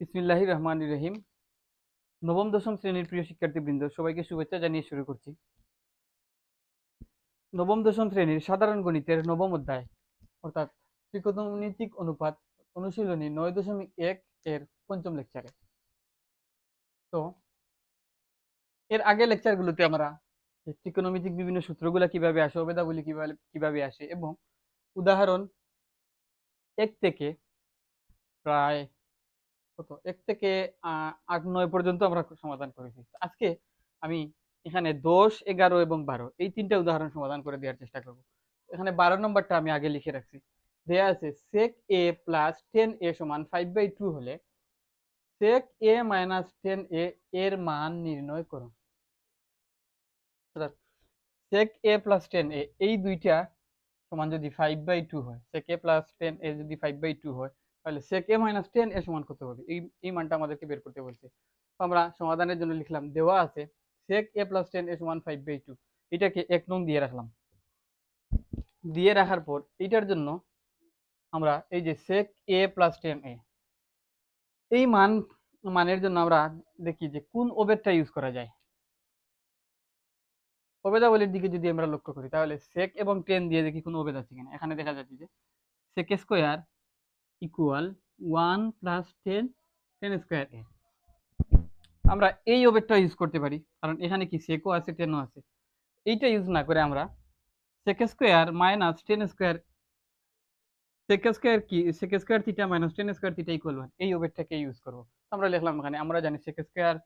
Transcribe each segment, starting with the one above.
বিসমিল্লাহি রহমান রহিম নবম, দশম শ্রেণির প্রিয় শিক্ষার্থীবৃন্দ, সবাইকে শুভেচ্ছা জানিয়ে শুরু করছি। নবম, দশম শ্রেণির সাধারণ গণিতের নবম অধ্যায়, অর্থাৎ ত্রিকোণমিতিক অনুপাত অনুশীলনী নয় দশমিক এক এর পঞ্চম লেকচারে। তো, এর আগে লেকচারগুলোতে আমরা ত্রিকোণমিতিক বিভিন্ন সূত্রগুলো কীভাবে আসে, অবেদাবলী কীভাবে কীভাবে আসে, এবং উদাহরণ এক থেকে প্রায় কত? এক থেকে আট, নয় পর্যন্ত আমরা সমাধান করেছি। আজকে আমি এখানে দশ, এগারো এবং বারো, এই তিনটা উদাহরণ সমাধান করে দেওয়ার চেষ্টা করব। এখানে বারো নম্বরটা আমি আগে লিখে রাখছি। দেয়া আছে, sec a plus tan A সমান ফাইভ বাই টু হলে sec a minus tan A এর মান নির্ণয় করুন। অর্থাৎ এ প্লাস টেন এ এই দুইটা সমান যদি ফাইভ বাই টু হয়, sec A plus tan A যদি ফাইভ বাই টু হয় তাহলে sec a মাইনাস টেন এর সমান কত হবে। এই এই মানটা আমাদেরকে বের করতে বলছে। আমরা সমাধানের জন্য লিখলাম, দেওয়া আছে sec a প্লাস টেন এর সমান ফাইভ বাই টু এটাকে এক নং দিয়ে রাখলাম। দিয়ে রাখার পর এটার জন্য আমরা এই যে sec A plus tan A এই মান, মানের জন্য আমরা দেখি যে কোন ওবেরটা ইউজ করা যায়। ওবেদাবলীর দিকে যদি আমরা লক্ষ্য করি, তাহলে sec এবং টেন দিয়ে দেখি কোন ওবেদ আছে কিনা। এখানে দেখা যাচ্ছে যে sec square equal one plus tan tan square A আমরা এই ওবেরটা ইউজ করতে পারি, কারণ এখানে কি সেকও আছে টেনও আছে। এইটা ইউজ না করে আমরা sec square minus tan square sec square কি sec square theta minus tan square theta equal one এই ওবেরটাকে ইউজ করব। আমরা লিখলাম এখানে, আমরা জানি sec square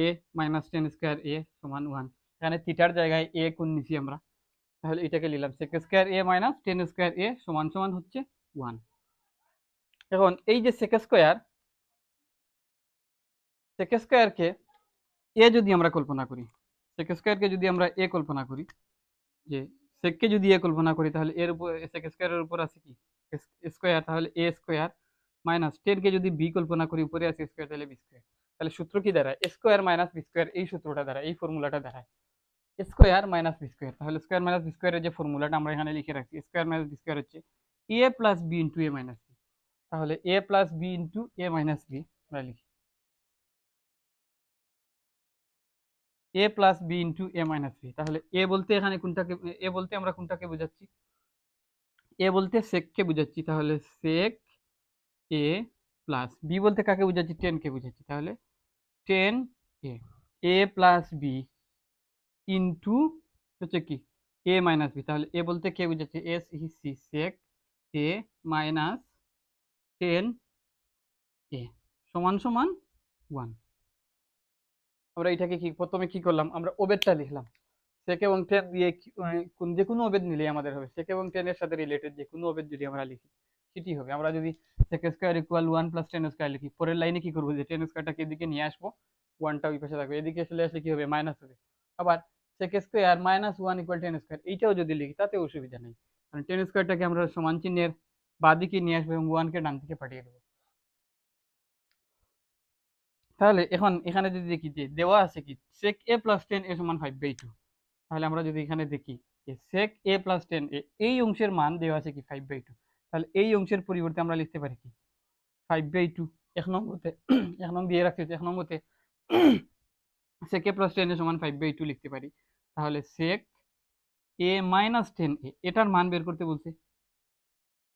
A minus tan square A সমান ওয়ান এখানে থিটার জায়গায় এ কোন নিছি আমরা। তাহলে এটাকে নিলাম sec square A minus tan square A সমান সমান হচ্ছে ওয়ান এখন এই যে সেক স্কোয়ার সেক স্কোয়ারকে এ যদি আমরা কল্পনা করি সেক স্কোয়ারকে যদি আমরা এ কল্পনা করি, যে সেককে যদি এ কল্পনা করি, তাহলে এর উপর সেক স্কোয়ারের উপর আছে কি? স্কোয়ার তাহলে এ স্কোয়ার মাইনাস টেনকে যদি বি কল্পনা করি, উপরে আছে স্কোয়ার তাহলে বি স্কোয়ার তাহলে সূত্র কি দাঁড়ায়? স্কোয়ার মাইনাস বি স্কোয়ার এই সূত্রটা দাঁড়ায়, এই ফর্মুলাটা দাঁড়ায়। স্কোয়ার মাইনাস বি স্কোয়ার তাহলে স্কোয়ার মাইনাস বি স্কোয়ারের যে ফর্মুলাটা আমরা এখানে লিখে রাখছি স্কোয়ার মাইনাস বি স্কোয়ার হচ্ছে A plus B into A minus তাহলে A plus B into A minus B আমরা লিখি। A plus B into A minus B তাহলে এ বলতে এখানে কোনটাকে এ বলতে আমরা কোনটাকে বোঝাচ্ছি? এ বলতে সেককে বোঝাচ্ছি, তাহলে সেক এ প্লাস বি বলতে কাকে বোঝাচ্ছি? টেনকে বোঝাচ্ছি, তাহলে tan A A plus B into হচ্ছে কি? এ মাইনাস বি তাহলে এ বলতে কে বোঝাচ্ছে? S E C sec A minus tan A সমান সমান ওয়ান। আমরা এটাকে কি, প্রথমে কি করলাম? আমরা ওবেদটা লিখলাম। সেক এবং টেন দিয়ে যে কোনো ওবেদ নিলেই আমাদের হবে। সেক এবং টেনের সাথে রিলেটেড যে কোনো ওবেদ যদি আমরা লিখি সেটি হবে। আমরা যদি sec square equal one plus tan square লিখি, পরের লাইনে কি করব? যে টেন স্কোয়ারটাকে এদিকে নিয়ে আসব ওয়ানটা ওই পাশে থাকবে। এদিকে চলে আসলে কি হবে? মাইনাস হবে। আবার sec square minus one equal tan square এইটাও যদি লিখি, তাতে অসুবিধা নেই। কারণ টেন স্কোয়ারটাকে আমরা সমান চিহ্নের বাদিকে নিয়ে আসব এবং ওয়ানকে ডান দিকে পাঠিয়ে দেবো। তাহলে এখন এখানে যদি দেখি যে দেওয়া আছে কি, sec a plus tan A সমান ফাইভ বাই টু তাহলে আমরা যদি এখানে দেখি যে sec a plus tan A এই অংশের মান দেওয়া আছে কি ফাইভ বাই টু তাহলে এই অংশের পরিবর্তে আমরা লিখতে পারি কি ফাইভ বাই টু এক নম্বরতে, এক নম্বর দিয়ে রাখছি এক নম্বরতে sec a plus tan A সমান ফাইভ বাই টু লিখতে পারি। তাহলে sec A minus tan A এটার মান বের করতে বলছে।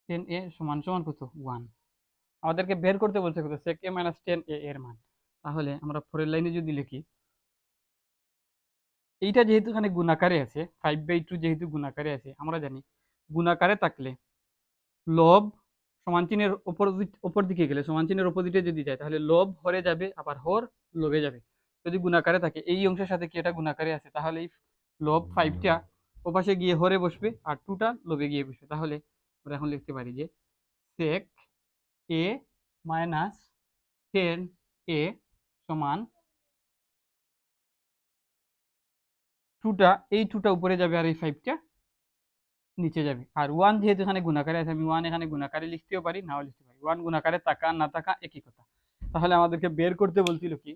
টেন এ সমান সমান কত? ওয়ান আমাদেরকে বের করতে বলছে কত? sec a minus tan A এর মান। তাহলে আমরা পরের লাইনে যদি লিখি, এইটা যেহেতু এখানে গুণাকারে আছে ফাইভ বাই টু যেহেতু গুণাকারে আছে, আমরা জানি গুণাকারে থাকলে লব সমান চিহ্নের অপোজিট ওপর দিকে গেলে, সমান চিহ্নের অপোজিটে যদি যায়, তাহলে লব হরে যাবে, আবার হর লবে যাবে। যদি গুণাকারে থাকে, এই অংশের সাথে কি এটা গুণাকারে আছে? তাহলে এই লব ফাইভটা ওপাশে গিয়ে হরে বসবে, আর টুটা লবে গিয়ে বসবে। তাহলে আমরা এখন লিখতে পারি যে সেক এ মাইনাস টেন এ সমান টুটা এই টুটা উপরে যাবে আর এই ফাইভটা নিচে যাবে। আর ওয়ান যেহেতু এখানে গুণাকারে আছে, আমি ওয়ান এখানে গুণাকারে লিখতেও পারি, নাও লিখতে পারি। ওয়ান গুণাকারে টাকা না টাকা একই কথা। তাহলে আমাদেরকে বের করতে বলছিল কি?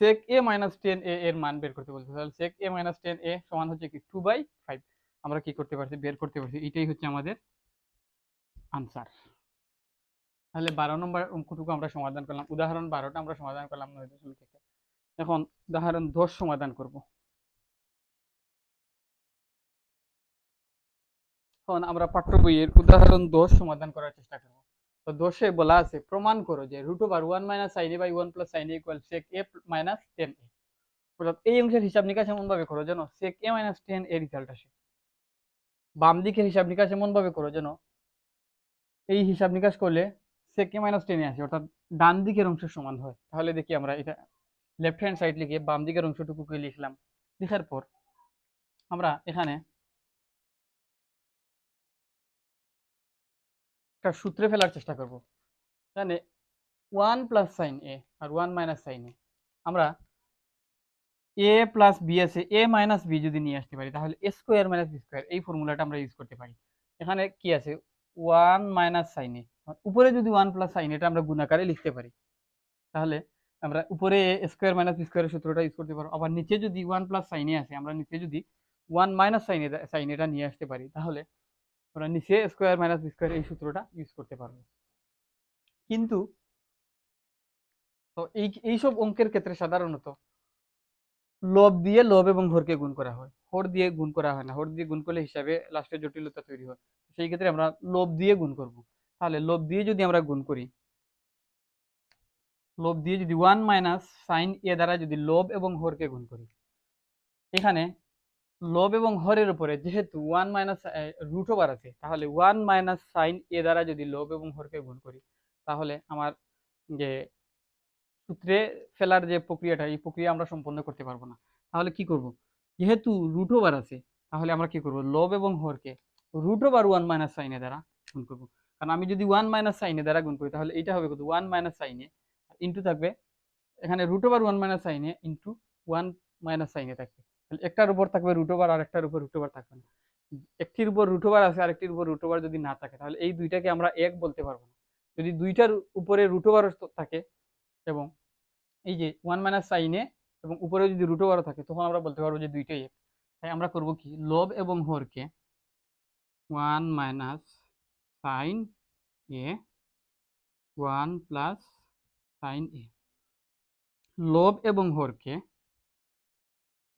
সেক এ মাইনাস টেন এ এর মান বের করতে বলছে। তাহলে সেক এ মাইনাস টেন এ সমান হচ্ছে কি? টু বাই ফাইভ আমরা কি করতে পারছি? বের করতে পারছি। এটাই হচ্ছে আমাদের আনসার তাহলে বারো নম্বর অঙ্কটুকু আমরা সমাধান করলাম। উদাহরণ বারোটা আমরা সমাধান করলাম থেকে এখন উদাহরণ দশ সমাধান করব। এখন আমরা পাঠ্য বইয়ের উদাহরণ দশ সমাধান করার চেষ্টা করব। তো দশে বলা আছে, প্রমাণ করো যে root over one minus sine A by one plus sine A equal sec A minus tan A অর্থাৎ এই অংশের হিসাব নিকাশ এমন ভাবে করো যেন sec A minus tan A result আসে। বাম দিকের হিসাব নিকাশ এমন ভাবে করো যেন এই হিসাব নিকাশ করলে সেক মাইনাস টেনে আসে, অর্থাৎ ডান দিকের অংশ সমান হয়। তাহলে দেখি আমরা এটা লেফট হ্যান্ড সাইড লিখে বাম দিকের অংশটুকুকে লিখলাম। লেখার পর আমরা এখানে একটা সূত্রে ফেলার চেষ্টা করব। এখানে ওয়ান প্লাস সাইন এ আর ওয়ান মাইনাস সাইন এ আমরা এ প্লাস বি আছে এ মাইনাস বি যদি নিয়ে আসতে পারি, তাহলে A square minus B square এই ফর্মুলাটা আমরা ইউজ করতে পারি। এখানে কি আছে? ওয়ান মাইনাস সাইন উপরে যদি ওয়ান প্লাস সাইন এটা আমরা গুণাকারে লিখতে পারি, তাহলে আমরা উপরে স্কোয়ার মাইনাস বি স্কোয়ারের সূত্রটা ইউজ করতে পারব। আবার নিচে যদি ওয়ান প্লাস সাইনে আছে, আমরা নিচে যদি ওয়ান মাইনাস সাইন সাইন এটা নিয়ে আসতে পারি, তাহলে আমরা নিচে স্কোয়ার মাইনাস বি স্কোয়ার এই সূত্রটা ইউজ করতে পারব। কিন্তু, তো এই এইসব অঙ্কের ক্ষেত্রে সাধারণত লব দিয়ে লোভ এবং হরকে গুণ করা হয়। হর দিয়ে গুণ করা হয় না। হর দিয়ে গুণ করলে হিসাবে লাস্টে জটিলতা তৈরি হয়। সেই ক্ষেত্রে আমরা লোভ দিয়ে গুণ করব। তাহলে লব দিয়ে যদি আমরা গুণ করি লব দিয়ে যদি ওয়ান মাইনাস সাইন এ দ্বারা যদি লোভ এবং হরকে গুণ করি, এখানে লোভ এবং হরের উপরে যেহেতু ওয়ান মাইনাস রুট ওভার আছে, তাহলে ওয়ান মাইনাস সাইন এ দ্বারা যদি লোভ এবং হরকে গুণ করি, তাহলে আমার যে সূত্রে ফেলার যে প্রক্রিয়াটা, এই প্রক্রিয়া আমরা সম্পন্ন করতে পারব না। তাহলে কি করব? যেহেতু রুট ওভার আছে, তাহলে আমরা কি করব? লব এবং হরকে রুট ওভার ওয়ান মাইনাস সাইনে দ্বারা গুণ করব। কারণ আমি যদি ওয়ান মাইনাস সাইনে দ্বারা গুণ করি, তাহলে এটা হবে কত? ওয়ান মাইনাস সাইনে ইন্টু থাকবে, এখানে root over one minus sine A into one minus sine A থাকবে। তাহলে একটার উপর থাকবে রুট ওভার আর একটার উপর রুট ওভার থাকবে না। একটির উপর রুট ওভার আছে, আরেকটির উপর রুট ওভার যদি না থাকে, তাহলে এই দুইটাকে আমরা এক বলতে পারব না। যদি দুইটার উপরে রুট ওভার থাকে এবং এই যে ওয়ান মাইনাস সাইনে এবং উপরে যদি রুট ওভারও থাকে, তখন আমরা বলতে পারব যে দুইটাই এক। তাই আমরা করব কি? লব এবং হরকে one minus sine A one plus sine A. লব এবং হরকে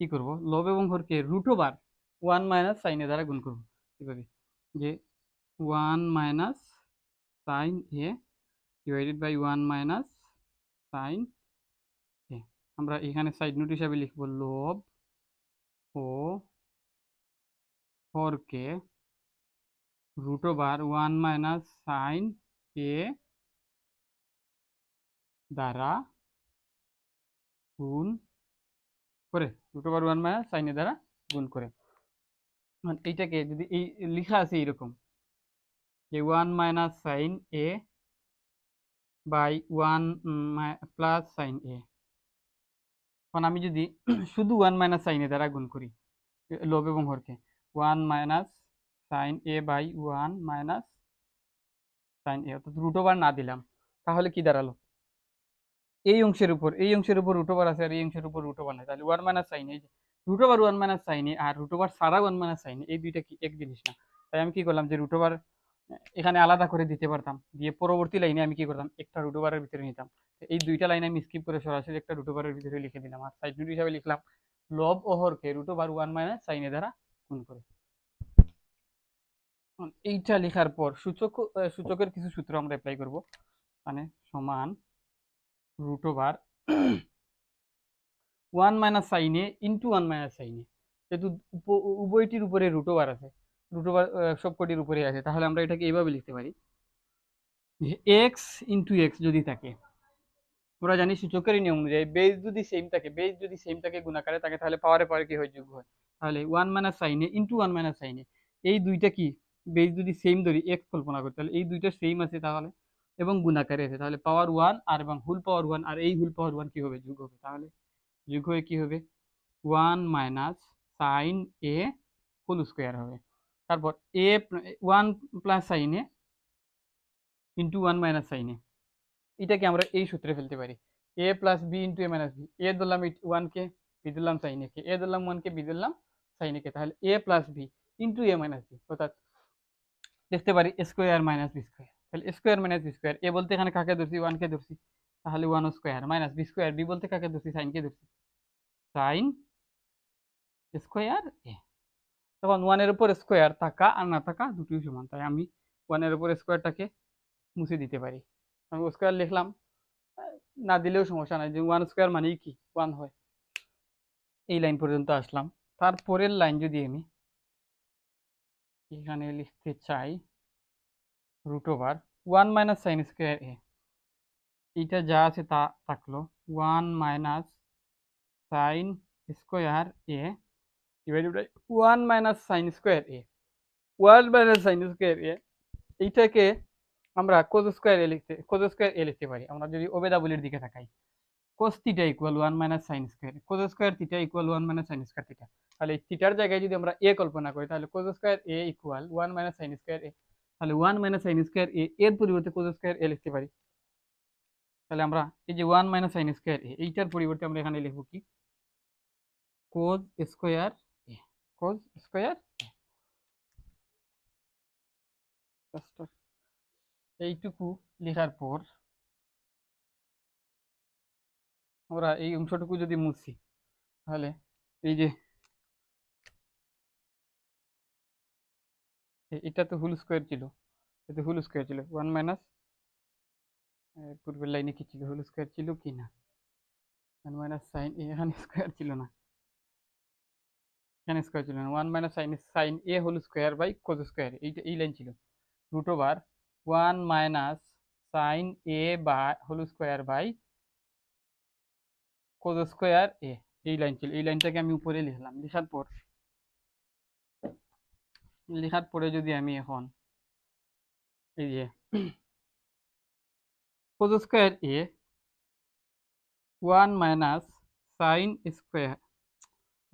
কি করব? লব এবং হরকে root over one minus sine A দ্বারা গুণ করব। কীভাবে যে one minus sine A divided by one minus sine. আমরা এখানে সাইড নোট হিসাবে লিখব লব ও হরকে root over one minus sine A দ্বারা গুণ করে root over one minus sine A দ্বারা গুণ করে। মানে এইটাকে যদি এই, লেখা আছে এইরকম যে one minus sine A by one plus sine A এখন আমি যদি শুধু ওয়ান মাইনাস সাইন এ দ্বারা গুণ করি লব এবং হরকে one minus sine A by one minus sine A অর্থাৎ রুট ওভার না দিলাম, তাহলে কি দাঁড়াল? এই অংশের উপর, এই অংশের উপর রুট ওভার আছে আর এই অংশের উপর রুট ওভার নাই, তাহলে ওয়ান মাইনাস সাইন এই root over one minus sine A R root over সারা ওয়ান মাইনাস সাইন এই দুইটা কি এক জিনিস না? তাই আমি কি করলাম যে রুট ওভার এখানে আলাদা করে দিতে পারতাম। দিয়ে পরবর্তী লাইনে আমি কি করতাম? একটা রুট ওভারের ভিতরে নিতাম। এই দুইটা লাইন আমি স্কিপ করে সরাসরি একটা রুট ওভারের ভিতরে লিখে দিলাম। আর সাইড নোট হিসাবে লিখলাম লব ও হরকে রুট ওভার ওয়ান মাইনাস সাইনে দ্বারা গুণ করে। এইটা লেখার পর সূচক সূচকের কিছু সূত্র আমরা অ্যাপ্লাই করব। মানে সমান root over one minus sine A into one minus sine A যেহেতু উভয়টির উপরে রুট ওভার আছে। রুট ওভার সবকটির উপরে আছে। তাহলে আমরা এটাকে এইভাবে লিখতে পারি। যে এক্স ইন্টু এক্স যদি থাকে, আমরা জানি সূচকের নিয়ম অনুযায়ী বেস যদি সেম থাকে বেস যদি সেম থাকে গুণাকারে থাকে তাহলে পাওয়ারে পাওয়ারে কি হয়? যোগ হয়। তাহলে one minus sine A into one minus sine A এই দুইটা কি? বেস যদি সেম ধরি এক্স কল্পনা করি, তাহলে এই দুইটা সেম আছে তাহলে। এবং গুণাকারে আছে, তাহলে পাওয়ার ওয়ান আর এবং হুল পাওয়ার ওয়ান আর এই হুল পাওয়ার ওয়ান কি হবে? যোগ হবে। তাহলে যোগ হয়ে কি হবে? One minus sine A whole square হবে। তারপর A one plus sine A into one minus sine A এটাকে আমরা এই সূত্রে ফেলতে পারি। A plus B into A minus B A ধরলাম ওয়ানকে বি ধরলাম সাইনে কে। এ ধরলাম ওয়ানকে বি ধরলাম সাইনে কে। তাহলে A plus B into A minus B অর্থাৎ দেখতে পারি স্কোয়ার মাইনাস বি স্কোয়ার তাহলে square minus B square A বলতে এখানে কাকে ধরছি? ওয়ানকে ধরছি। তাহলে one square minus B square B বলতে কাকে ধরছি? সাইনকে ধরছি। সাইন স্কোয়ার এ তখন ওয়ানের উপর স্কোয়ার থাকা আর না থাকা দুটোই সমান। তাই আমি ওয়ানের উপর স্কোয়ারটাকে মুছে দিতে পারি। আমি স্কোয়ার লিখলাম, না দিলেও সমস্যা নাই যে ওয়ান স্কোয়ার মানেই কি? ওয়ান হয়। এই লাইন পর্যন্ত আসলাম। তারপরের লাইন যদি আমি এখানে লিখতে চাই root over one minus sine square A এইটা যা আছে তা থাকল one minus sine square A one minus sine square A one minus sine square A এইটাকে আমরা কোজ স্কোয়ার লিখতে কোজ স্কোয়ার এ লিখতে পারি। আমরা যদি ওবেদাবলির দিকে তাকাই cos theta equal one minus sine square cos square theta equal one minus sine square জায়গায় যদি আমরা এ কল্পনা করি, তাহলে cos square A equal one minus sine square A তাহলে one minus sine square A এর পরিবর্তে কোজ স্কোয়ার এ লিখতে পারি। তাহলে আমরা এই যে one minus sine square A এইটার পরিবর্তে আমরা এখানে লিখব কি? কোজ স্কোয়ার কোজ স্কোয়ার এইটুকু লেখার পর আমরা এই অংশটুকু যদি মুছি তাহলে এই যে এটা তো হুল স্কোয়ার ছিল এটা হুল স্কোয়ার ছিল ওয়ান মাইনাস পূর্বের লাইনে কি ছিল হুল স্কোয়ার ছিল কি না ওয়ান মাইনাস সাইন এখানে স্কোয়ার ছিল না এখানে স্কোয়ার ছিল না। One minus sine sine A whole square by cos square এইটা, এই লাইন ছিল। Root over one minus sine A বা whole square by cos square A এই লাইন ছিল। এই লাইনটাকে আমি উপরে লিখলাম। লেখার পর, লেখার পরে যদি আমি এখন এই যে cos square A one minus sine square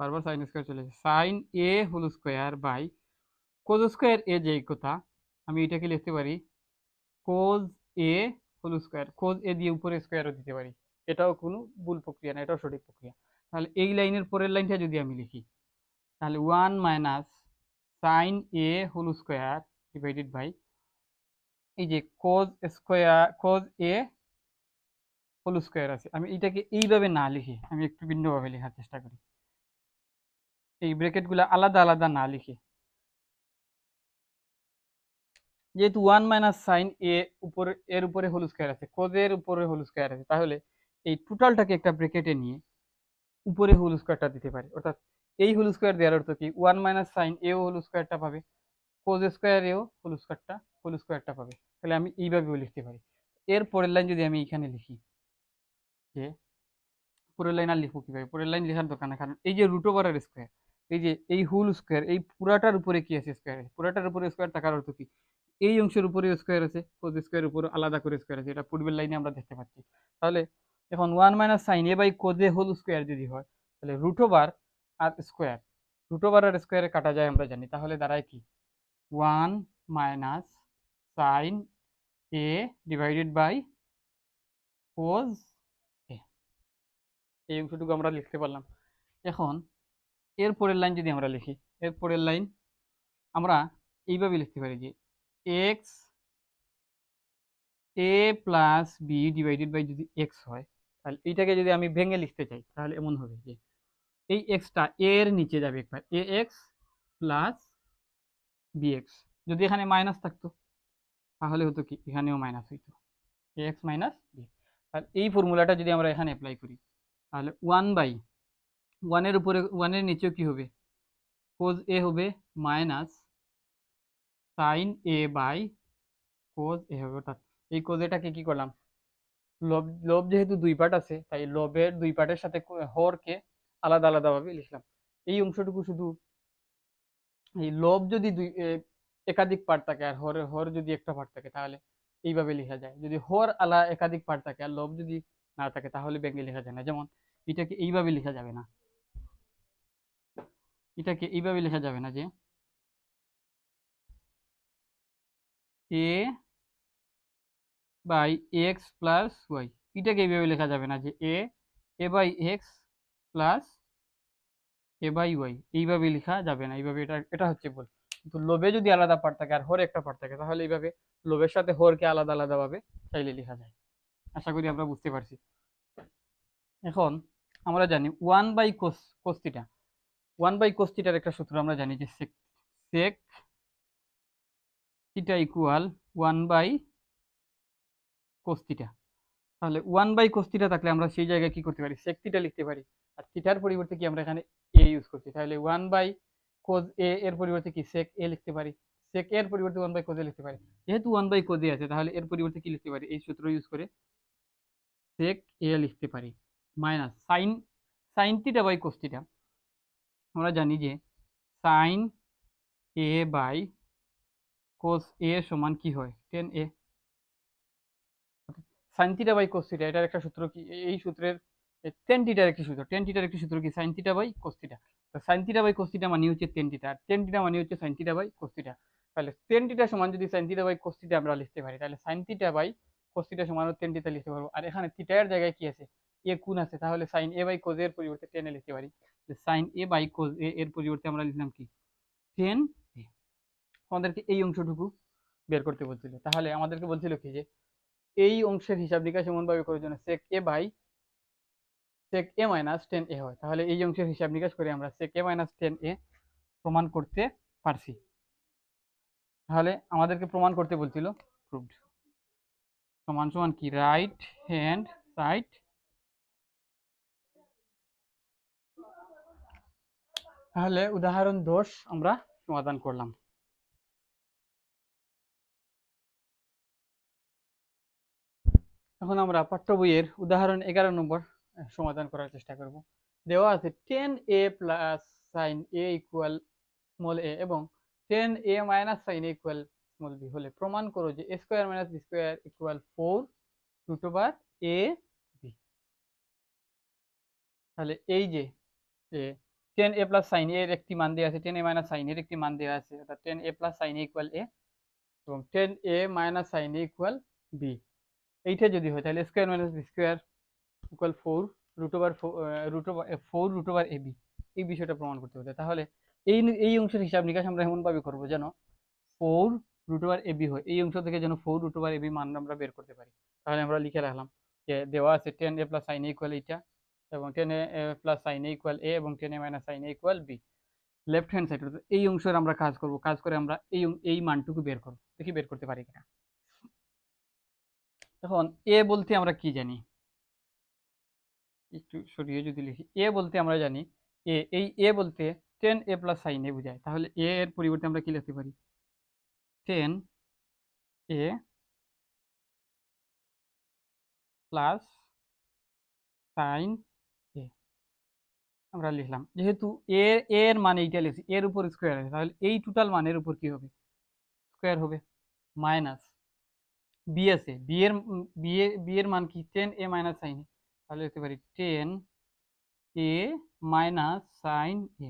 বারবার সাইন স্কোয়ার চলে sine A whole square by cos square A যেই কথা, আমি এটাকে লিখতে পারি কোজ এ হোল স্কোয়ার কোজ এ দিয়ে উপরে স্কোয়ারও দিতে পারি। এটাও কোনো ভুল প্রক্রিয়া না, এটাও সঠিক প্রক্রিয়া। তাহলে এই লাইনের পরের লাইনটা যদি আমি লিখি, তাহলে one minus sine A whole square divided by এই যে কোজ স্কোয়ার কোজ এ হোল স্কোয়ার আছে। আমি এটাকে এইভাবে না লিখি, আমি একটু ভিন্নভাবে লেখার চেষ্টা করি। এই ব্র্যাকেটগুলো আলাদা আলাদা না লিখে। যেহেতু ওয়ান মাইনাস সাইন এ উপরে, এর উপরে হোল স্কোয়ার আছে কোজের উপরে হোল স্কোয়ার আছে, তাহলে এই টোটালটাকে একটা ব্র্যাকেটে নিয়ে উপরে হোল স্কোয়ারটা দিতে পারে। অর্থাৎ এই হোল স্কোয়ার দেওয়ার অর্থ কি? ওয়ান মাইনাস সাইন এও হোল স্কোয়ারটা পাবে কোজ স্কোয়ার এও হোল স্কোয়ারটা হোল স্কোয়ারটা পাবে। তাহলে আমি এইভাবেও লিখতে পারি। এর পরের লাইন যদি আমি এখানে লিখি, যে, পরের লাইন আর লিখব কীভাবে? পরের লাইন লেখার দরকার না কারণ এই যে রুট ওভারের স্কোয়ার এই যে, এই হোল স্কোয়ার এই পুরাটার উপরে কি আছে স্কোয়ার আছে পুরাটার উপরে স্কোয়ার থাকার অর্থ কি? এই অংশের উপরে স্কোয়ার আছে কোজ স্কোয়ার উপরে আলাদা করে স্কোয়ার আছে, এটা পূর্বের লাইনে আমরা দেখতে পাচ্ছি। তাহলে এখন one minus sine A by cos A whole square যদি হয়, তাহলে রুট ওভার আর স্কোয়ার রুট ওভার আর স্কোয়ারে কাটা যায় আমরা জানি, তাহলে দাঁড়ায় কি? One minus sine A divided by cos A এই অংশটুকু আমরা লিখতে পারলাম। এখন এর পরের লাইন যদি আমরা লিখি, এর পরের লাইন আমরা এইভাবে লিখতে পারি যে X A plus B divided by যদি এক্স হয়, তাহলে এইটাকে যদি আমি ভেঙে লিখতে চাই, তাহলে এমন হবে যে এই এক্সটা এর নিচে যাবে একবার A X plus B X যদি এখানে মাইনাস থাকতো, তাহলে হতো কি, এখানেও মাইনাস হইতো এ এক্স মাইনাস বি তাহলে এই ফর্মুলাটা যদি আমরা এখানে অ্যাপ্লাই করি, তাহলে ওয়ান বাই ওয়ানের উপরে ওয়ানের নিচেও কি হবে? কোজ এ হবে minus sine A by cos এ হবে। অর্থাৎ এই কোজ এটাকে কি করলাম? লব লব যেহেতু দুই পার্ট আছে, তাই লবের দুই পার্টের সাথে হরকে আলাদা আলাদাভাবে লিখলাম। এই অংশটুকু শুধু এই লব যদি দুই একাধিক পার্ট থাকে আর হর হর যদি একটা পার্ট থাকে, তাহলে এইভাবে লেখা যায়। যদি হর আলা একাধিক পার্ট থাকে আর লব যদি না থাকে, তাহলে ব্যাঙ্গে লেখা যায় না। যেমন এটাকে এইভাবে লেখা যাবে না। এটাকে এইভাবে লেখা যাবে না যে A by X plus Y এটাকে এইভাবে লেখা যাবে না যে A A by X plus A by Y এইভাবে লেখা যাবে না, এইভাবে এটা এটা হচ্ছে বল কিন্তু লোভে যদি আলাদা পার্ট থাকে আর হরে একটা পার্ট থাকে, তাহলে এইভাবে লোভের সাথে হরকে আলাদা আলাদা ভাবে চাইলে লেখা যায়। আশা করি আমরা বুঝতে পারছি। এখন আমরা জানি one by cos cos theta one by কোস্তিটার একটা সূত্র আমরা জানি যে sec sec theta equal one by cos theta তাহলে ওয়ান বাই কোস্তিটা থাকলে আমরা সেই জায়গায় কি করতে পারি? সেক থিটা লিখতে পারি। আর থিটার পরিবর্তে কি আমরা এখানে এ ইউজ করছি? তাহলে ওয়ান বাই কোজ এ এর পরিবর্তে কি সেক এ লিখতে পারি? সেক এর পরিবর্তে ওয়ান বাই কোজ লিখতে পারি। যেহেতু ওয়ান বাই কোজ আছে, তাহলে এর পরিবর্তে কি লিখতে পারি? এই সূত্র ইউজ করে সেক এ লিখতে পারি। Minus sine sine theta by cos theta আমরা জানি যে sine A by cos A সমান কি হয়? Tan A sine theta by cos theta এটার একটা সূত্র কি? এই সূত্রের টেন থিটার একটি সূত্র। টেন থিটার একটি সূত্র কি? Sine theta by cos theta তো sine theta by cos theta মানে হচ্ছে টেন থিটা টেন থিটা মানে হচ্ছে sine theta by cos theta তাহলে টেন থিটা সমান যদি sine theta by cos theta আমরা লিখতে পারি, তাহলে sine theta by cos theta সমান টেন থিটা লিখতে পারব। আর এখানে থিটার জায়গায় কি আছে? এ কোণ আছে। তাহলে সাইন এ বাই কোজ এর পরিবর্তে টেন লিখতে পারি। সাইন এ বাই কোজ এ এর পরিবর্তে আমরা লিখলাম কি? টেন এ আমাদেরকে এই অংশটুকু বের করতে বলছিল। তাহলে আমাদেরকে বলছিল কি যে, এই অংশের হিসাব নিকাশ এমনভাবে করার জন্য sec A by sec A minus tan A হয়। তাহলে এই অংশের হিসাব নিকাশ করে আমরা সেক এ মাইনাস টেন এ প্রমাণ করতে পারছি। তাহলে আমাদেরকে প্রমাণ করতে বলছিল প্রুভড সমান সমান কি? রাইট হ্যান্ড সাইড তাহলে উদাহরণ দোষ আমরা সমাধান করলাম। এখন আমরা পাঠ্য বইয়ের উদাহরণ এগারো নম্বর সমাধান করার চেষ্টা করব। দেওয়া আছে tan A plus sine A equal small A এবং tan A minus sine equal small B হলে প্রমাণ করো যে A square minus B square equal four root over A B তাহলে এই যে টেন এ প্লাস সাইন এর একটি মান দেওয়া আছে টেন এ মাইনাস সাইন এর একটি মান দেওয়া আছে, অর্থাৎ tan A plus sine equal A এবং tan A minus sine equal B এইটা যদি হয়, তাহলে square minus B square equal four root over root over four root over A B এই বিষয়টা প্রমাণ করতে হবে। তাহলে এই এই অংশের হিসাব নিকাশ আমরা এমনভাবে করব যেন ফোর রুট ওভার বি হয়। এই অংশ থেকে যেন ফোর রুট ওভার বি মান আমরা বের করতে পারি। তাহলে আমরা লিখে রাখলাম যে দেওয়া আছে tan A plus sine equal এইটা। এবং tan A plus sine A equal A এবং tan A minus sine A equal B left hand side এই অংশের আমরা কাজ করব, কাজ করে আমরা এই এই মানটুকু বের করব, দেখি বের করতে পারি কিনা। এখন এ বলতে আমরা কি জানি? একটু সরিয়ে যদি লিখি এ বলতে আমরা জানি এ এই এ বলতে tan A plus sine A বোঝায়। তাহলে এ এর পরিবর্তে আমরা কি লিখতে পারি? টেন এ প্লাস সাইন আমরা লিখলাম। যেহেতু এ এর মান এইটা লিখছি এর উপর স্কোয়ার আছে, তাহলে এই টোটাল মানের উপর কি হবে? স্কোয়ার হবে মাইনাস বি আছে। বি এর বি বি এর মান কি? Tan A minus sine A তাহলে লিখতে পারি tan A minus sine A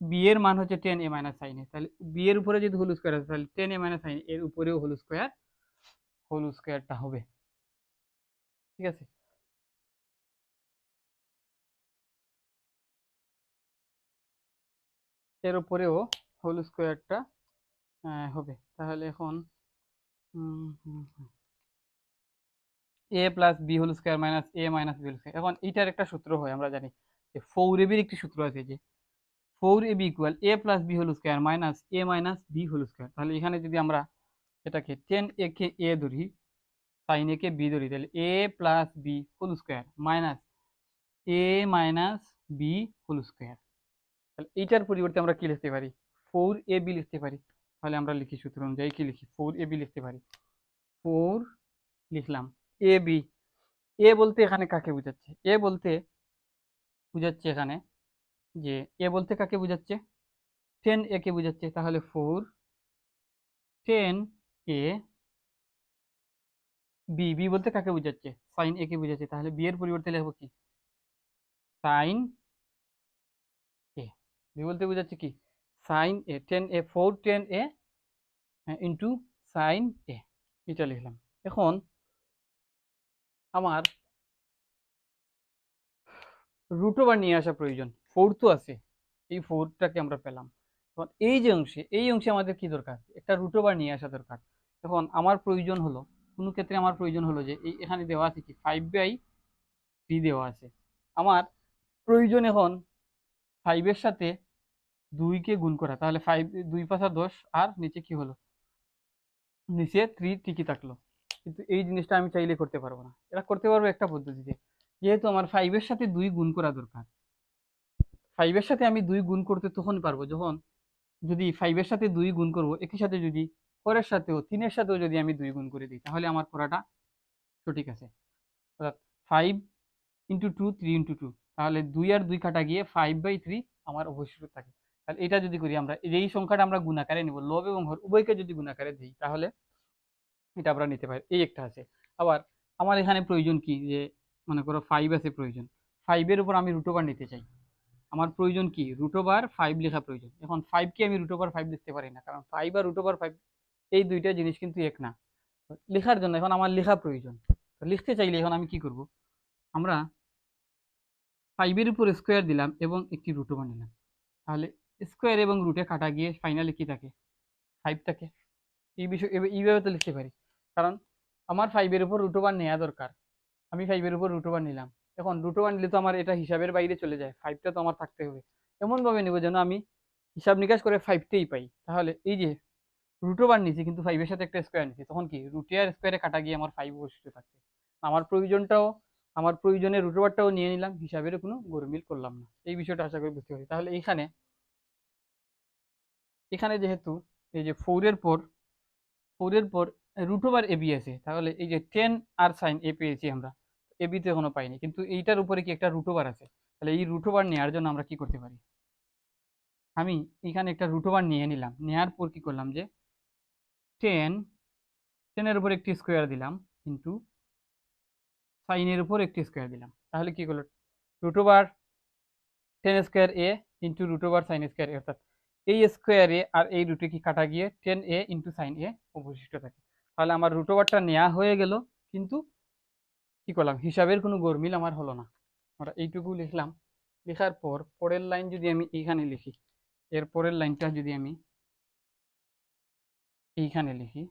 B এর মান হচ্ছে tan A minus sine A তাহলে বি এর উপরে যদি হোল স্কোয়ার আছে, তাহলে টেন এ মাইনাস সাইন এর উপরেও হোল স্কোয়ার হোল স্কোয়ারটা হবে। ঠিক আছে? এর উপরেও হোল স্কোয়ারটা হবে। তাহলে এখন A plus B whole square minus A minus B whole square এখন এটার একটা সূত্র হয়, আমরা জানি যে ফোর এ বির একটি সূত্র আছে যে four A B equal A plus B whole square minus A minus B whole square তাহলে এখানে যদি আমরা এটাকে টেন এ কে এ ধরি সাইন এ কে বি ধরি, তাহলে A plus B whole square minus A minus B whole square এইটার পরিবর্তে আমরা কি লিখতে পারি? ফোর এ বি লিখতে পারি। তাহলে আমরা লিখি সূত্র অনুযায়ী কি লিখি? ফোর এ বি লিখতে পারি। ফোর লিখলাম। এ বি এ বলতে এখানে কাকে বোঝাচ্ছে? এ বলতে বোঝাচ্ছে এখানে যে এ বলতে কাকে বোঝাচ্ছে? টেন এ কে বোঝাচ্ছে। তাহলে four tan A B B বলতে কাকে বোঝাচ্ছে? সাইন এ কে বোঝাচ্ছে। তাহলে বি এর পরিবর্তে লিখব কি? সাইন বি বলতে বোঝাচ্ছে কি? Sine A tan A four tan A into sine A এটা লিখলাম। এখন আমার রুট ওভার নিয়ে আসা প্রয়োজন। ফোর তো আছে, এই ফোরটাকে আমরা পেলাম। এখন এই যে অংশে, এই অংশে আমাদের কি দরকার? একটা রুট ওভার নিয়ে আসা দরকার। এখন আমার প্রয়োজন হলো, কোনো ক্ষেত্রে আমার প্রয়োজন হলো যে, এই এখানে দেওয়া আছে কি? ফাইভ বাই থ্রি দেওয়া আছে। আমার প্রয়োজন এখন ফাইভের সাথে দুইকে গুণ করা, তাহলে ফাইভ দুই পাঁচা দশ, আর নিচে কি হলো? নিচে থ্রি টিকি থাকল। কিন্তু এই জিনিসটা আমি চাইলে করতে পারব না। এটা করতে পারব একটা পদ্ধতিতে। যেহেতু আমার ফাইভের সাথে দুই গুণ করা দরকার ফাইভের সাথে আমি দুই গুণ করতে তখন পারব। যখন যদি ফাইভের সাথে দুই গুণ করব, একই সাথে যদি ফোরের সাথেও তিনের সাথেও যদি আমি দুই গুণ করে দিই, তাহলে আমার করাটা সঠিক আছে। অর্থাৎ five into two three into two তাহলে দুই আর দুই কাটা গিয়ে ফাইভ বাই থ্রি আমার অবশিষ্ট থাকে। তাহলে এটা যদি করি আমরা, এই সংখ্যাটা আমরা গুণাকারে নিব, লব এবং হর উভয়কে যদি গুণাকারে দিই, তাহলে এটা আমরা নিতে পারি। এই একটা আছে। আবার আমার এখানে প্রয়োজন কি? যে মনে করো ফাইভ আছে প্রয়োজন। ফাইভের উপর আমি রুটোবার নিতে চাই। আমার প্রয়োজন কি? রুটোবার ফাইভ লেখা প্রয়োজন। এখন ফাইভকে আমি রুটোবার ফাইভ লিখতে পারি না, কারণ ফাইভ আর রুটোবার ফাইভ এই দুইটা জিনিস কিন্তু এক না। লেখার জন্য এখন আমার লেখা প্রয়োজন। লিখতে চাইলে এখন আমি কি করব? আমরা ফাইভের উপর স্কোয়ার দিলাম এবং একটি রুটোবার নিলাম। তাহলে স্কোয়ার এবং রুটে কাটা গিয়ে ফাইনালি কি থাকে? ফাইভ থাকে। এই বিষয় এইভাবে তো লিখতে পারি। কারণ আমার ফাইভের উপর রুটোবার নেওয়া দরকার। আমি ফাইভের উপর রুটোবার নিলাম। এখন রুটোবার নিলে তো আমার এটা হিসাবের বাইরে চলে যায়। ফাইভটা তো আমার থাকতে হবে। এমনভাবে নেব যেন আমি হিসাব নিকাশ করে ফাইভটাই পাই। তাহলে এই যে রুটোবার নিছি, কিন্তু ফাইভের সাথে একটা স্কোয়ার নিছি, তখন কি? রুটে আর স্কোয়ারে কাটা গিয়ে আমার ফাইভ অবশিষ্ট থাকবে। আমার প্রয়োজনটাও, আমার প্রয়োজনে রুটোবারটাও নিয়ে নিলাম। হিসাবের কোনো গরমিল করলাম না। এই বিষয়টা আশা করি বুঝতে পারি। তাহলে এইখানে এখানে যেহেতু এই যে ফোরের পর ফোরের পর রুট ওভার এবি আছে, তাহলে এই যে টেন আর সাইন এ পেয়েছি আমরা এবি তো এখনও পাইনি, কিন্তু এইটার উপরে কি একটা রুট ওভার আছে? তাহলে এই রুট ওভার নেওয়ার জন্য আমরা কি করতে পারি? আমি এখানে একটা রুট ওভার নিয়ে নিলাম নেওয়ার পর কি করলাম যে টেন টেনের উপর একটি স্কোয়ার দিলাম কিন্তু সাইনের উপর একটি স্কোয়ার দিলাম, তাহলে কি করল? Root over tan square A into root over sine square A অর্থাৎ এই স্কোয়ারে আর এই রুটে কি কাটা গিয়ে tan A into sine A অবশিষ্ট থাকে। তাহলে আমার রুট ওভারটা নেওয়া হয়ে গেল, কিন্তু কি করলাম? হিসাবের কোনো গরমিল আমার হলো না। আমরা এইটুকু লিখলাম। লেখার পর পরের লাইন যদি আমি এইখানে লিখি, এর পরের লাইনটা যদি আমি এইখানে লিখি,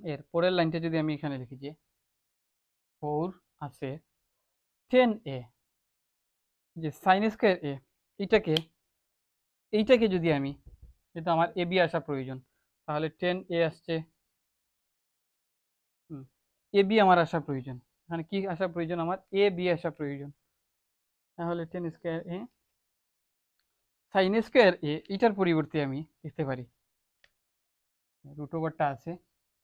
এর পরের লাইনটা যদি আমি এখানে লিখি যে ফোর আছে টেন এ যে সাইন স্কোয়ার এ এইটাকে এইটাকে যদি আমি, যেহেতু আমার এ বি আসা প্রয়োজন, তাহলে টেন এ আসছে। এ বি আমার আসা প্রয়োজন। এখানে কি আসা প্রয়োজন? আমার এ বি আসা প্রয়োজন। তাহলে tan square A sine square A এটার পরিবর্তে আমি লিখতে পারি। রুট ওভারটা আছে।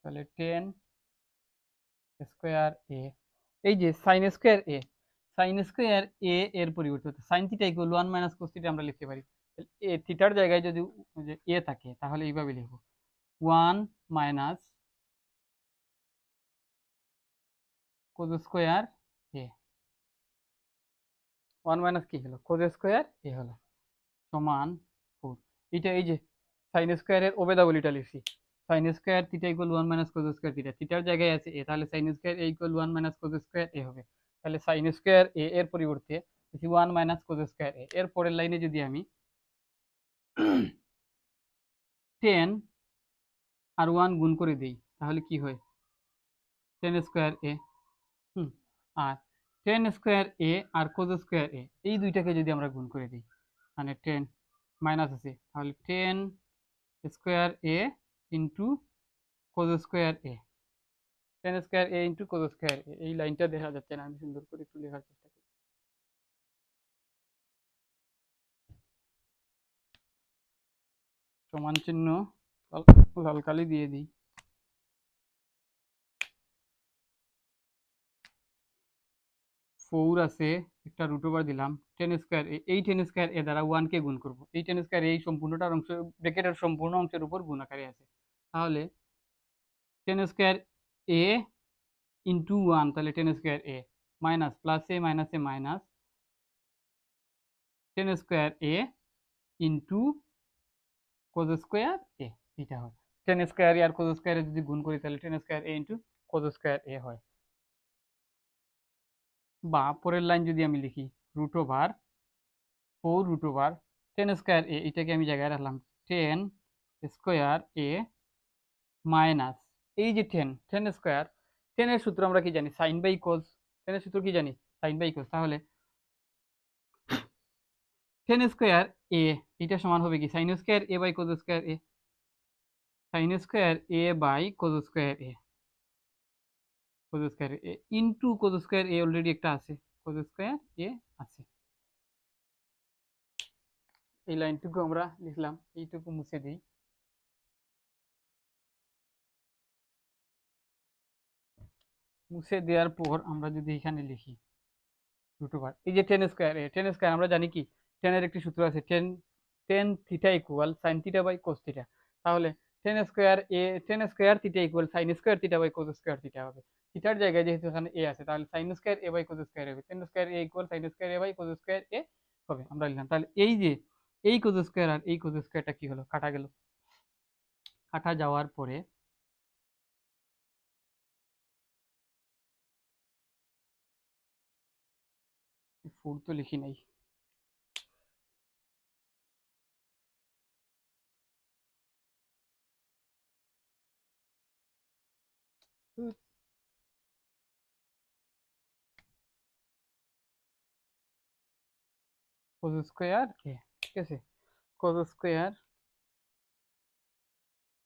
তাহলে টেন স্কোয়ার এ এই যে sine square A sine square A এর পরিবর্তে sine theta equal one minus cos theta আমরা লিখতে পারি। থিটার জায়গায় যদি এ থাকে, তাহলে এইভাবে লিখব। One minus cos square A one minus কি হলো? কোজ স্কোয়ার এ হলো। সমান ফোর এটা এই যে সাইন স্কোয়ারের ওবেদাবলিটা লিখছি। Sine square theta equal one minus cos square theta থিটার জায়গায় আছে এ তাহলে sine square A equal one minus cos square A হবে। তাহলে সাইন স্কোয়ার এ এর পরিবর্তে one minus cos square A এর পরের লাইনে যদি আমি টেন আর ওয়ান গুণ করে দিই, তাহলে কি হয়? টেন স্কোয়ার এ আর টেন স্কোয়ার এ আর কোজ স্কোয়ার এ এই দুইটাকে যদি আমরা গুণ করে দিই মানে টেন মাইনাস আছে, তাহলে tan square A into cos square A tan square A into cos square A এই লাইনটা দেখা যাচ্ছে না, আমি সুন্দর করে একটু লেখার চেষ্টা সমান চিহ্ন লাল- কালি দিয়ে দিই। ফোর আছে, একটা রুট ওভার দিলাম টেন স্কোয়ার এই টেন স্কোয়ার এ দ্বারা ওয়ানকে গুণ করব। এই টেন স্কোয়ার এই সম্পূর্ণটার অংশ ব্র্যাকেটের সম্পূর্ণ অংশের উপর গুণ আকারে আছে। তাহলে tan square A into one তাহলে tan square A minus plus A minus A minus tan square A into cos square A এটা হয়। টেন স্কোয়ার আর কোজ স্কোয়ারে যদি গুণ করি তাহলে tan square A into cos square A হয়। বা পরের লাইন যদি আমি লিখি root over four root over tan square A এটাকে আমি জায়গায় রাখলাম। টেন স্কোয়ার এ মাইনাস এই যে টেন টেন স্কোয়ার টেনের সূত্র আমরা কি জানি? সাইন বাই কোস টেনের সূত্র কি জানি? সাইন বাই কোস তাহলে টেন স্কোয়ার এ, এটা সমান হবে কি? Sine square A by cos square A sine square A by cos square A cos square A into cos square A already একটা আছে। কোস স্কোয়ার এ আছে। এই লাইনটুকু আমরা লিখলাম, এইটুকু মুছে দিই। মুছে দেওয়ার পর আমরা যদি এখানে লিখি রুট ওভার এই যে tan square A tan square আমরা জানি কি? টেনের একটি সূত্র আছে tan tan theta equal sine theta by cos theta তাহলে tan square A tan square theta equal sine square theta by cos square theta হবে। থিটার জায়গায় যেহেতু এখানে এ আছে, তাহলে sine square A by cos square হবে। Tan square A equal sine square A by cos square A হবে, আমরা লিখলাম। তাহলে এই যে, এই কোস স্কোয়ার আর এই কোস স্কোয়ারটা কি হলো? কাটা গেল। কাটা যাওয়ার পরে ফুড তো লিখি নাই। কোস স্কোয়ার এ ঠিক আছে কোস স্কোয়ার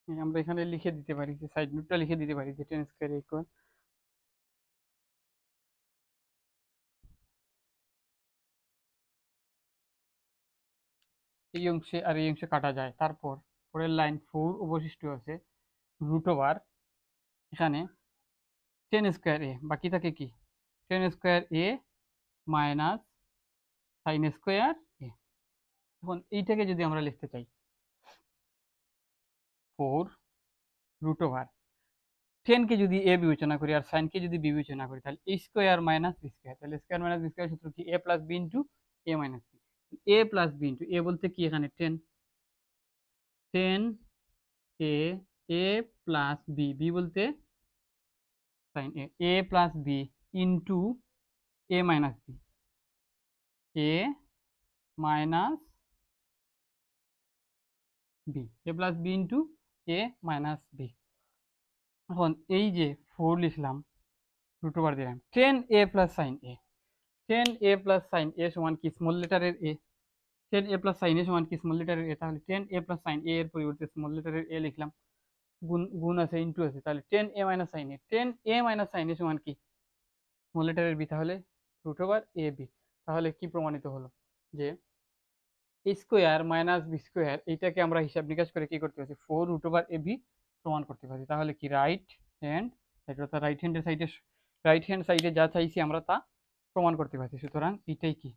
আমরা এখানে লিখে দিতে পারি যে সাইড নোটটা লিখে দিতে পারি যে টেন স্কোয়ার ইকুয়াল এই অংশে আর এই অংশে কাটা যায় তারপর পরের লাইন ফোর অবশিষ্ট আছে রুট ওভার এখানে টেন স্কোয়ার এ বাকি থাকে কি? Tan square A minus sine square A এখন এইটাকে যদি আমরা লিখতে চাই ফোর রুট ওভার টেনকে যদি এ বিবেচনা করি আর সাইনকে যদি বিবেচনা করি, তাহলে স্কোয়ার মাইনাস বি স্কোয়ার তাহলে স্কোয়ার মাইনাস বি স্কোয়ার সূত্র কি? A plus B into A minus B A plus B into A বলতে কি এখানে? Tan tan A A plus B B বলতে sine A A plus B into A minus B A minus B A plus B into A minus B এখন এই যে four লিখলাম root over দিলাম। Tan A plus sine A tan A plus sine A সমান কি? Small লেটারের A tan A plus sine A সমান কি? Small লেটারের এ তাহলে tan A plus sine A এর পরিবর্তে স্মল লেটারের এ লিখলাম। গুণ গুণ আছে ইন্টু আছে, তাহলে tan A minus sine A tan A minus sine A সমান কি? স্মল লেটারের বি তাহলে রুট ওভার এ বি তাহলে কি প্রমাণিত হলো? যে স্কোয়ার মাইনাস বি স্কোয়ার এইটাকে আমরা হিসাব নিকাশ করে কি করতে পারছি? Four root over A B প্রমাণ করতে পারছি। তাহলে কি রাইট হ্যান্ড অর্থাৎ রাইট হ্যান্ডের সাইডে রাইট হ্যান্ড সাইডে যা চাইছি আমরা তা প্রমাণ করতে পারছি। সুতরাং এটাই কি?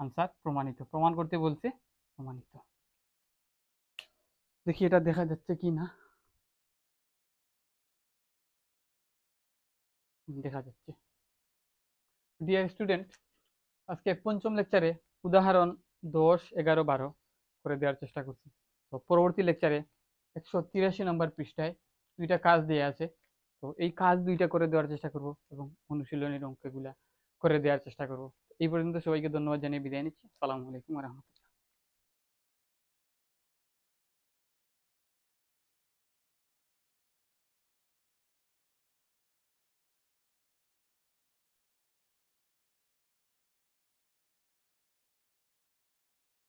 আনসার প্রমাণিত। প্রমাণ করতে বলছে প্রমাণিত। দেখি এটা দেখা যাচ্ছে কি না দেখা যাচ্ছে। ডিয়ার স্টুডেন্ট আজকে পঞ্চম লেকচারে উদাহরণ দশ, এগারো, বারো করে দেওয়ার চেষ্টা করছি। তো পরবর্তী লেকচারে একশো তিরাশি নম্বর পৃষ্ঠায় দুইটা কাজ দেওয়া আছে। তো এই কাজ দুইটা করে দেওয়ার চেষ্টা করব এবং অনুশীলনের অঙ্কগুলা করে দেওয়ার চেষ্টা করব। এই পর্যন্ত সবাইকে ধন্যবাদ জানিয়ে বিদায় নিচ্ছি। সালামু আলাইকুম রহমতুল্লাহ।